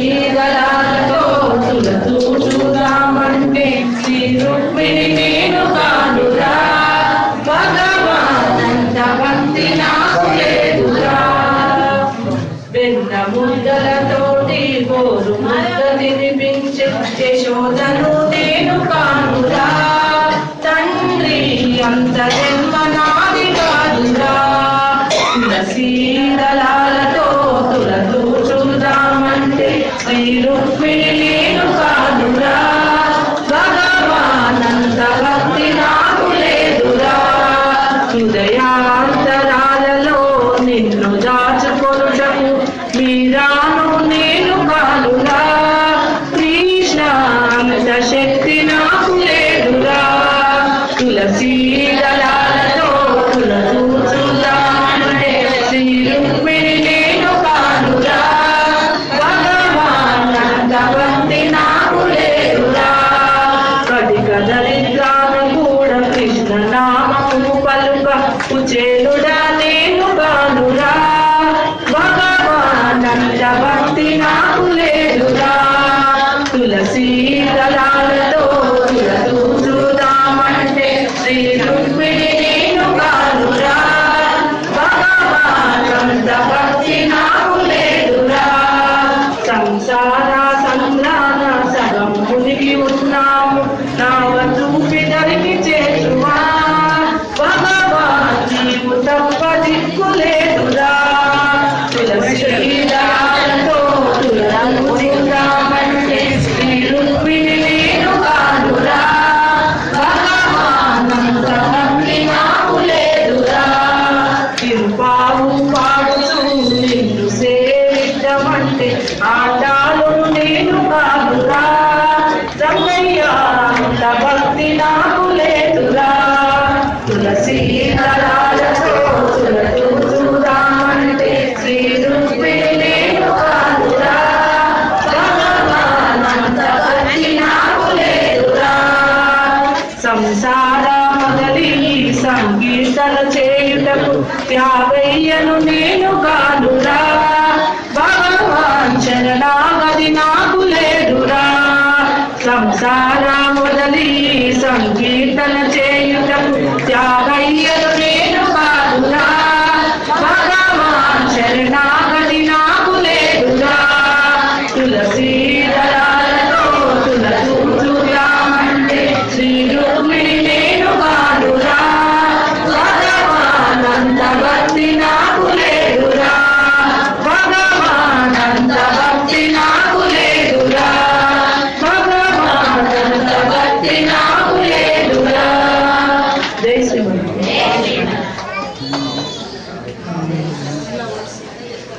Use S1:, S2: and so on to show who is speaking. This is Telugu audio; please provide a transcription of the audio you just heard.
S1: చీరలాలతో చూడమంటే శ్రీ రుక్మిణి నేను కానురా భగవానంత భక్తి నాకు లేదురా వెన్న ముద్దలతోటి గోరు చేరుడా నేను కానురా భగవానంద భక్తి నాకు లేదురా. తులసి దళాలతో తులదూదామంటే శ్రీ రుక్మిణి నేను కానురా భగవానంద భక్తి నాకు లేదురా. సంసార సంగ్రామ సగం మునిగి ఉన్నాము. నా చూపి సేవిద్దామంటే ఆటాలు నేను కాదురా. రమయ్య భక్తి నాకు లేదురా. తులసి శ్రీ నేను కాదురా. భగవానంత భక్తి నాకు లేదురా. సంసార మొదలి చేయుటకు త్యాగయ్యను నేను కానురా సంసార సంకీర్తన చేయుటకు త్యాగ